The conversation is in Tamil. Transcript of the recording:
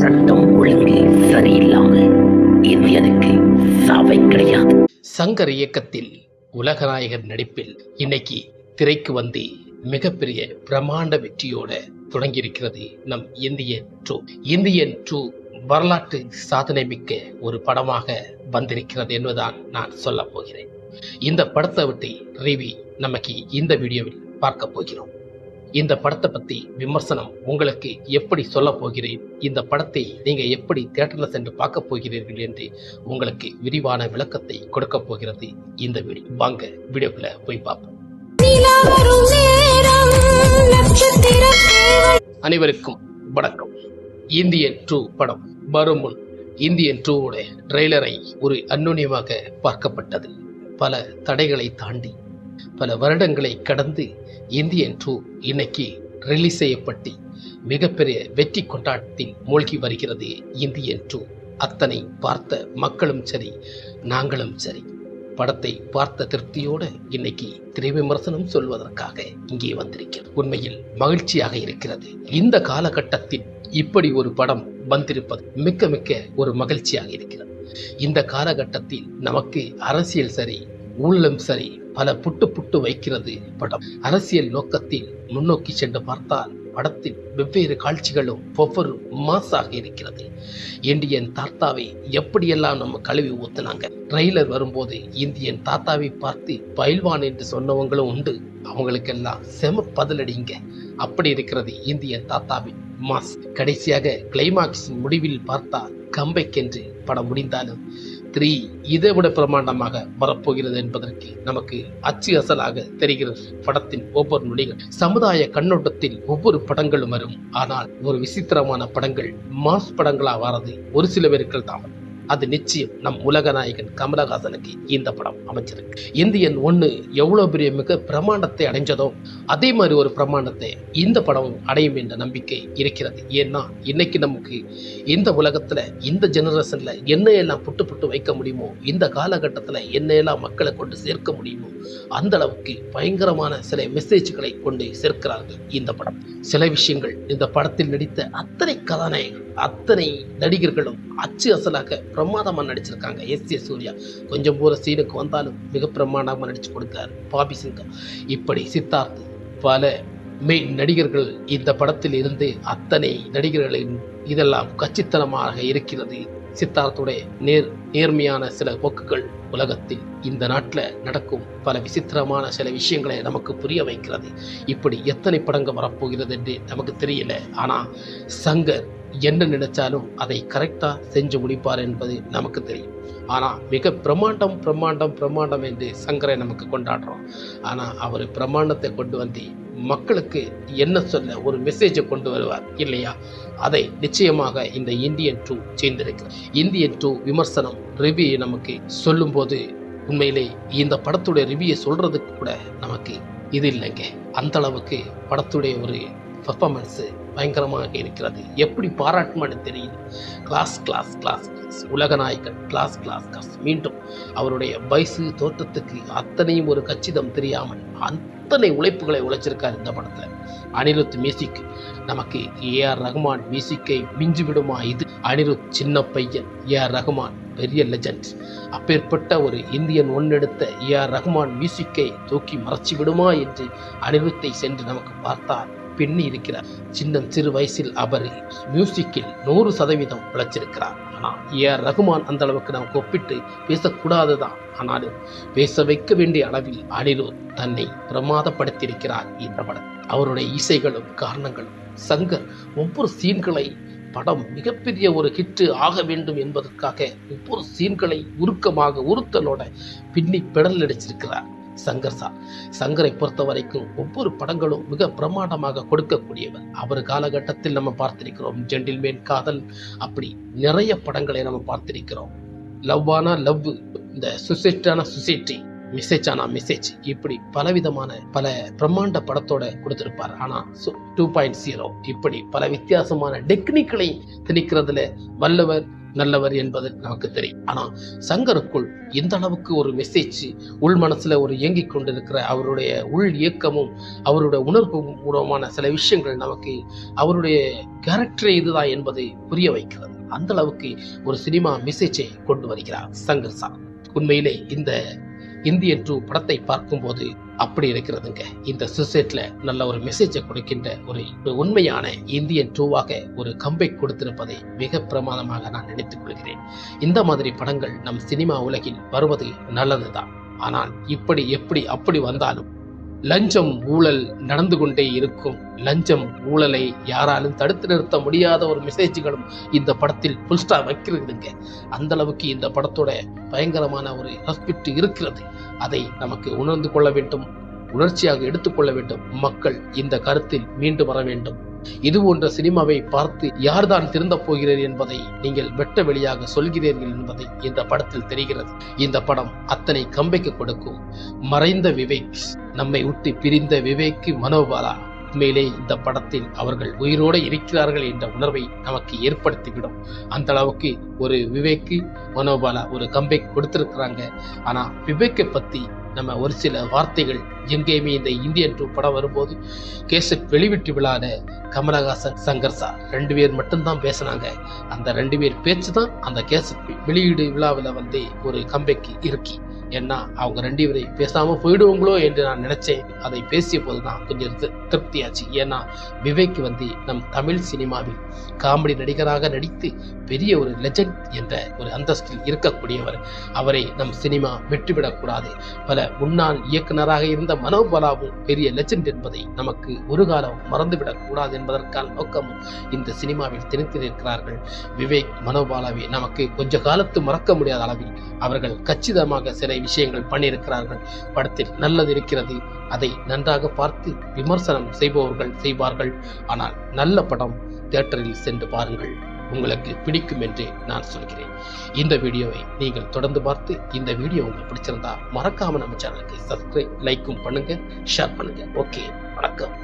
சட்டம் ஒழுங்கு சரியில்லாம இந்தியனுக்கு சாவை கிடையாது. சங்கர் இயக்கத்தில் உலகநாயகர் நடிப்பில் இன்னைக்கு திரைக்கு வந்து மிகப்பெரிய பிரம்மாண்ட வெற்றியோட தொடங்கியிருக்கிறது நம் இந்தியன் டூ. இந்தியன் டூ வரலாற்று சாதனை மிக்க ஒரு படமாக வந்திருக்கிறது என்பதுதான் நான் சொல்ல போகிறேன். இந்த படத்தை விட்டு ரிவி நமக்கு இந்த வீடியோவில் பார்க்க போகிறோம். இந்த படத்தை பத்தி விமர்சனம் உங்களுக்கு எப்படி சொல்ல போகிறேன்? இந்த படத்தை நீங்க எப்படி தியேட்டர்ல சென்று பார்க்க போகிறீர்கள் என்று உங்களுக்கு விரிவான விளக்கத்தை கொடுக்க போகிறது. இந்த வீடியோ வாங்க வீடியோக்குள்ள போய் பார்ப்போம். அனைவருக்கும் வணக்கம். இந்தியன் டூ படம் வரும் முன் இந்தியன் டூவோட ட்ரெய்லரை ஒரு அந்நுண்ணியமாக பார்க்கப்பட்டது. பல தடைகளை தாண்டி பல வருடங்களை கடந்து இந்தியன் டூ இன்னைக்கு ரிலீஸ் செய்யப்பட்டு மிகப்பெரிய வெற்றி கொண்டாட்டத்தில் மூழ்கி வருகிறது இந்தியன் டூ. அத்தனை பார்த்த மக்களும் சரி நாங்களும் சரி. படத்தை பார்த்த திருப்தியோடு இன்னைக்கு திரை விமர்சனம் சொல்வதற்காக இங்கே வந்திருக்கிறது. உண்மையில் மகிழ்ச்சியாக இருக்கிறது. இந்த காலகட்டத்தில் இப்படி ஒரு படம் வந்திருப்பது மிக்க மிக்க ஒரு மகிழ்ச்சியாக இருக்கிறது. இந்த காலகட்டத்தில் நமக்கு அரசியல் சரி ஊழலும் சரி பல புட்டு புட்டு வைக்கிறது படம். அரசியல் நோக்கத்தில் முன்னோக்கி சென்று பார்த்தால் படத்தில் வெவ்வேறு காட்சிகளும் ஒவ்வொரு மாசாக இருக்கிறது. இந்தியன் தாத்தாவை எப்படியெல்லாம் நம்ம கழுவி ஊத்துனாங்க? ட்ரெய்லர் வரும்போது இந்தியன் தாத்தாவை பார்த்து பயில்வான் என்று சொன்னவங்களும் உண்டு. அவங்களுக்கெல்லாம் செம பதிலடிங்க அப்படி இருக்கிறது இந்தியன் தாத்தாவின் மாஸ். கடைசியாக கிளைமாக்ஸ் முடிவில் பார்த்தால் கம்பைக்கென்று படம் முடிந்தாலும் த்ரீ இதை விட பிரமாண்டமாக வரப்போகிறது என்பதற்கு நமக்கு அச்சு அசலாக தெரிகிறது. படத்தின் ஒவ்வொரு நொடிகள் சமுதாய கண்ணோட்டத்தில் ஒவ்வொரு படங்களும் வரும். ஆனால் ஒரு விசித்திரமான படங்கள் மாஸ் படங்களா வரது ஒரு சில பேர்கள் தான் அது நிச்சயம் நம் உலக நாயகன் கமலஹாசனுக்கு இந்த படம் அமைச்சிருக்கு இந்தியன் ஒன்று எவ்வளோ பெரிய மிக பிரமாண்டத்தை அடைஞ்சதோ அதே மாதிரி ஒரு பிரமாண்டத்தை இந்த படமும் அடையும் என்ற நம்பிக்கை இருக்கிறது. ஏன்னா இன்னைக்கு நமக்கு இந்த உலகத்தில் இந்த ஜெனரேஷனில் என்ன எல்லாம் புட்டு புட்டு வைக்க முடியுமோ இந்த காலகட்டத்தில் என்ன எல்லாம் மக்களை கொண்டு சேர்க்க முடியுமோ அந்த அளவுக்கு பயங்கரமான சில மெசேஜ்களை கொண்டு சேர்க்கிறார்கள் இந்த படம். சில விஷயங்கள் இந்த படத்தில் நடித்த அத்தனை கதாநாயகர்கள். அத்தனை நடிகர்களும் அச்சு அசலாக பிரமாதமாக நடிச்சிருக்காங்க. S A Suriya. கொஞ்சம் போல சீனுக்கு வந்தாலும் மிக பிரமாண்டமாக நடித்து கொடுத்தார் பாபி சிங்கா இப்படி சித்தார்த் பல மெயின் நடிகர்கள் இந்த படத்தில் இருந்து அத்தனை நடிகர்களின் இதெல்லாம் கச்சித்தனமாக இருக்கிறது. சித்தார்த்துடைய நேர் நேர்மையான சில போக்குகள் உலகத்தில் இந்த நாட்டில் நடக்கும் பல விசித்திரமான சில விஷயங்களை நமக்கு புரிய வைக்கிறது. இப்படி எத்தனை படங்கள் வரப்போகிறது என்று நமக்கு தெரியல. ஆனால் சங்கர் என்ன நினைச்சாலும் அதை கரெக்டாக செஞ்சு முடிப்பார் என்பது நமக்கு தெரியும். ஆனால் மிக பிரம்மாண்டம் பிரம்மாண்டம் பிரம்மாண்டம் என்று சங்கரை நமக்கு கொண்டாடுறோம். ஆனால் அவர் பிரம்மாண்டத்தை கொண்டு வந்து மக்களுக்கு என்ன சொல்ல ஒரு மெசேஜை கொண்டு வருவார் இல்லையா? அதை நிச்சயமாக இந்த இந்தியன் டூ செய்திருக்கு இந்தியன் டூ விமர்சனம் ரிவ்யூ நமக்கு சொல்லும்போது உண்மையிலே இந்த படத்துடைய ரிவ்யூயை சொல்றதுக்கு கூட நமக்கு இது இல்லைங்க. அந்த அளவுக்கு படத்துடைய ஒரு பர்ஃபார்மன்ஸு பயங்கரமாக இருக்கிறது. எப்படி பாராட்டுமான்னு தெரியுது class class class class Ulaganayagan class class class மீண்டும் அவருடைய வயசு தோற்றத்துக்கு அத்தனையும் ஒரு கச்சிதம் தெரியாமல் அத்தனை உழைப்புகளை உழைச்சிருக்கார் இந்த படத்தில். அனிருத் மியூசிக். நமக்கு ஏஆர் ரஹ்மான் மியூசிக்கை மிஞ்சிவிடுமா இது? அனிருத் சின்ன பையன் ஏஆர் ரஹ்மான் பெரிய லெஜண்ட் அப்பேற்பட்ட ஒரு இந்தியன் ஒன்னெடுத்த ஏஆர் ரஹ்மான் மியூசிக்கை தூக்கி மறைச்சி விடுமா என்று அனிருத்தை சென்று நமக்கு பார்த்தார். பின்னி இருக்கிறார். சின்ன சிறு வயசில் அவர் மியூசிக்கில் நூறு சதவீதம் உழைச்சிருக்கிறார். ஆனால் ஏஆர் ரகுமான் அந்த அளவுக்கு நமக்கு ஒப்பிட்டு பேசக்கூடாதுதான். ஆனாலும் பேச வைக்க வேண்டிய அளவில் அனிருத் தன்னை பிரமாதப்படுத்தியிருக்கிறார் இந்த படம் அவருடைய இசைகளும் காரணங்களும் சங்கர் ஒவ்வொரு சீன்களை படம் மிகப்பெரிய ஒரு ஹிட்டு ஆக வேண்டும் என்பதற்காக ஒவ்வொரு சீன்களை உருக்கமாக உறுத்தலோட பின்னி பெடல் அடிச்சிருக்கிறார். சங்கர் சார். சங்கரை பொறுத்த வரைக்கும் ஒவ்வொரு படங்களும் மிக பிரமாண்டமாக கொடுக்கக்கூடியவர். அவர் காலகட்டத்தில் நம்ம பார்த்திருக்கிறோம். ஜென்டில்மேன் காதல் அப்படி நிறைய படங்களை நம்ம பார்த்திருக்கிறோம். லவ்வான லவ் இந்த சுசைட்டான சொசைட்டி மெசேஜ் ஆனா மெசேஜ் இப்படி பலவிதமான பல பிரம்மாண்ட படத்தோட கொடுத்துருப்பார். ஆனால் டூ பாயிண்ட் ஜீரோ இப்படி பல வித்தியாசமான டெக்னிக்களை திணிக்கிறதுல வல்லவர் நல்லவர் என்பது நமக்கு தெரியும். ஆனால் சங்கருக்குள் இந்த அளவுக்கு ஒரு மெசேஜ் உள் மனசுல ஒரு இயங்கிக் கொண்டிருக்கிற அவருடைய உள் இயக்கமும் அவருடைய உணர்வு பூர்வமான சில விஷயங்கள் நமக்கு அவருடைய கேரக்டரே இதுதான் என்பதை புரிய வைக்கிறது. அந்த அளவுக்கு ஒரு சினிமா மெசேஜை கொண்டு வருகிறார் சங்கர் சார். உண்மையிலே இந்த இந்தியன் டூ படத்தை பார்க்கும்போது அப்படி இருக்கிறதுங்க. இந்த சுசைட்ல நல்ல ஒரு மெசேஜை கொடுக்கின்ற ஒரு உண்மையான இந்தியன் டூவாக ஒரு கம்பை கொடுத்திருப்பதை மிக பிரமாதமாக நான் நினைத்துக் கொள்கிறேன். இந்த மாதிரி படங்கள் நம் சினிமா உலகில் வருவது நல்லதுதான். ஆனால் இப்படி எப்படி அப்படி வந்தாலும் லஞ்சம் ஊழல் நடந்து கொண்டே இருக்கும். லஞ்சம் ஊழலை யாராலும் தடுத்து நிறுத்த முடியாத ஒரு மெசேஜ்களும் இந்த படத்தில் புல்ஸ்டா வைக்கிறதுங்க அந்த அளவுக்கு இந்த படத்தோட பயங்கரமான ஒரு ரெஸ்பெக்ட் இருக்கிறது. அதை நமக்கு உணர்ந்து கொள்ள வேண்டும். உணர்ச்சியாக எடுத்துக்கொள்ள வேண்டும். மக்கள் இந்த கருத்தில் மீண்டு வர வேண்டும். இது போன்ற சினிமாவை பார்த்து யார்தான் திருந்தப் போகிறீர் என்பதை நீங்கள் வெட்ட வெளியாக சொல்கிறீர்கள் என்பதை இந்த படத்தில் தெரிகிறது. இந்த படம் அத்தனை கம்பைக்கு கொடுக்கும். மறைந்த விவேக் நம்மை விட்டு பிரிந்த விவேக்கு மனோபாலா. உண்மையிலே இந்த படத்தில் அவர்கள் உயிரோடு இருக்கிறார்கள் என்ற உணர்வை நமக்கு ஏற்படுத்திவிடும். அந்த அளவுக்கு ஒரு விவேக்கு மனோபாலா ஒரு கம்பை கொடுத்திருக்கிறாங்க. ஆனா விவேக்கை பத்தி நம்ம ஒரு சில வார்த்தைகள் எங்கேயுமே இந்த இந்தியன் டூ படம் வரும்போது கேசட் வெளிவிட்டு விழால கமலஹாசன் சங்கர் சார் ரெண்டு பேர் மட்டும்தான் பேசினாங்க. அந்த ரெண்டு பேர் பேச்சு தான் அந்த கேசட் வெளியீடு விழாவில் வந்து ஒரு கம்பைக்கு இருக்கி. ஏன்னா அவங்க ரெண்டு பேரை பேசாம போயிடுவாங்களோ என்று நான் நினைச்சேன். அதை பேசிய போது தான் கொஞ்சம் திருப்தியாச்சு. ஏன்னா விவேக் வந்து நம் தமிழ் சினிமாவில் காமெடி நடிகராக நடித்து பெரிய ஒரு லெஜண்ட் என்ற ஒரு அந்தஸ்தில் இருக்கக்கூடியவர். அவரை நம் சினிமா விட்டுவிடக்கூடாது. பல முன்னாள் இயக்குனராக இருந்த மனோபலாவும் பெரிய லெஜண்ட் என்பதை நமக்கு ஒரு காலம் மறந்துவிடக்கூடாது என்பதற்கான நோக்கமும் இந்த சினிமாவில் திணித்திருக்கிறார்கள். விவேக் மனோபாலாவை நமக்கு கொஞ்ச காலத்து மறக்க முடியாத அளவில் அவர்கள் கச்சிதமாக சில விஷயங்கள் பண்ணியிருக்கிறார்கள். படத்தில் நல்லது இருக்கிறது. அதை நன்றாக பார்த்து விமர்சனம் செய்பவர்கள் செய்வார்கள். ஆனால் நல்ல படம் தியேட்டரில் சென்று பாருங்கள். உங்களுக்கு பிடிக்கும் என்று நான் சொல்கிறேன். இந்த வீடியோவை நீங்கள் தொடர்ந்து பார்த்து இந்த வீடியோ உங்களுக்கு பிடிச்சிருந்தா மறக்காம நம்ம சேனலுக்கு சப்ஸ்கிரைப் லைக்கும் பண்ணுங்க ஷேர் பண்ணுங்க. ஓகே வணக்கம்.